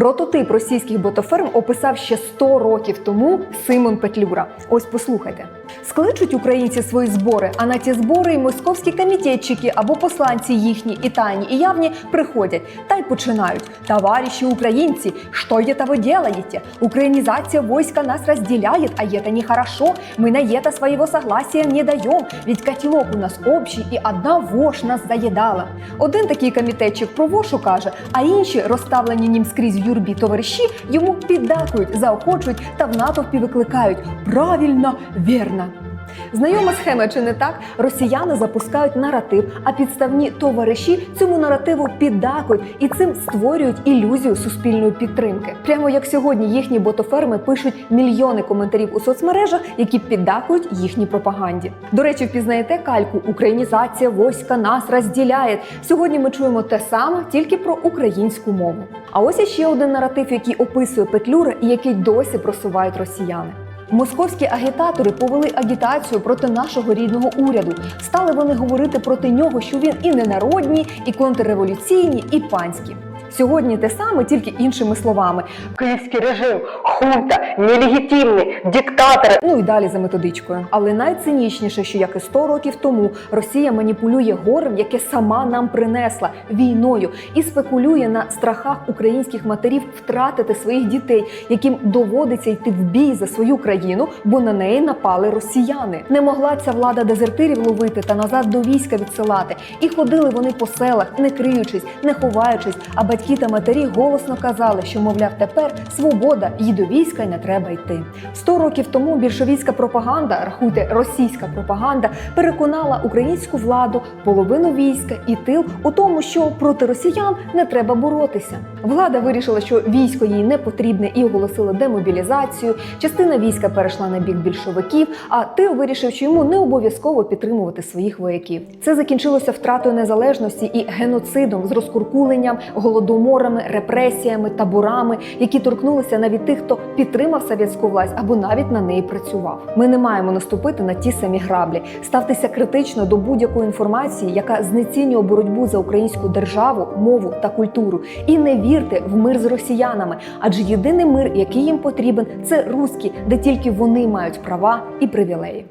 Прототип російських ботоферм описав ще 100 років тому Симон Петлюра. Ось послухайте. Скличуть українці свої збори, а на ті збори й московські комітетчики або посланці їхні і тайні, і явні приходять та й починають. Товариші українці, що это вы делаете? Украинизация войска нас разделяет, а это нехорошо. Мы на это своего согласия не даем, ведь котелок у нас общий, і одна вошь нас заїдала. Один такий комітетчик про вошу каже, а інші, розставлені ним скрізь в юрбі товариші, йому піддакують, заохочують та в натовпі викликають правильно, вірно. Знайома схема чи не так? Росіяни запускають наратив, а підставні товариші цьому наративу піддакують і цим створюють ілюзію суспільної підтримки. Прямо як сьогодні їхні ботоферми пишуть мільйони коментарів у соцмережах, які піддакують їхній пропаганді. До речі, впізнаєте кальку Українізація війська нас розділяє. Сьогодні ми чуємо те саме тільки про українську мову. А ось іще один наратив, який описує Петлюра і який досі просувають росіяни. Московські агітатори повели агітацію проти нашого рідного уряду. Стали вони говорити проти нього, що він і ненародній, і контрреволюційні, і панські. Сьогодні те саме, тільки іншими словами. Київський режим, хунта, нелегітимний, диктатори. Ну і далі за методичкою. Але найцинічніше, що як і 100 років тому Росія маніпулює горем, яке сама нам принесла війною, і спекулює на страхах українських матерів втратити своїх дітей, яким доводиться йти в бій за свою країну, бо на неї напали росіяни. Не могла ця влада дезертирів ловити та назад до війська відсилати. І ходили вони по селах, не криючись, не ховаючись. А батьки та матері голосно казали, що мовляв, тепер свобода, і до війська не треба йти. Сто років тому більшовіцька пропаганда, рахуйте, російська пропаганда, переконала українську владу, половину війська і тил у тому, що проти росіян не треба боротися. Влада вирішила, що військо їй не потрібне і оголосила демобілізацію. Частина війська перейшла на бік більшовиків, а тил вирішив, що йому не обов'язково підтримувати своїх вояків. Це закінчилося втратою незалежності і геноцидом з розкуркуленням, голодоморами, репресіями, таборами, які торкнулися навіть тих, хто підтримав совєтську власть або навіть на неї працював. Ми не маємо наступити на ті самі граблі, ставтеся критично до будь-якої інформації, яка знецінює боротьбу за українську державу, мову та культуру, і не вірте в мир з росіянами, адже єдиний мир, який їм потрібен, це руський, де тільки вони мають права і привілеї.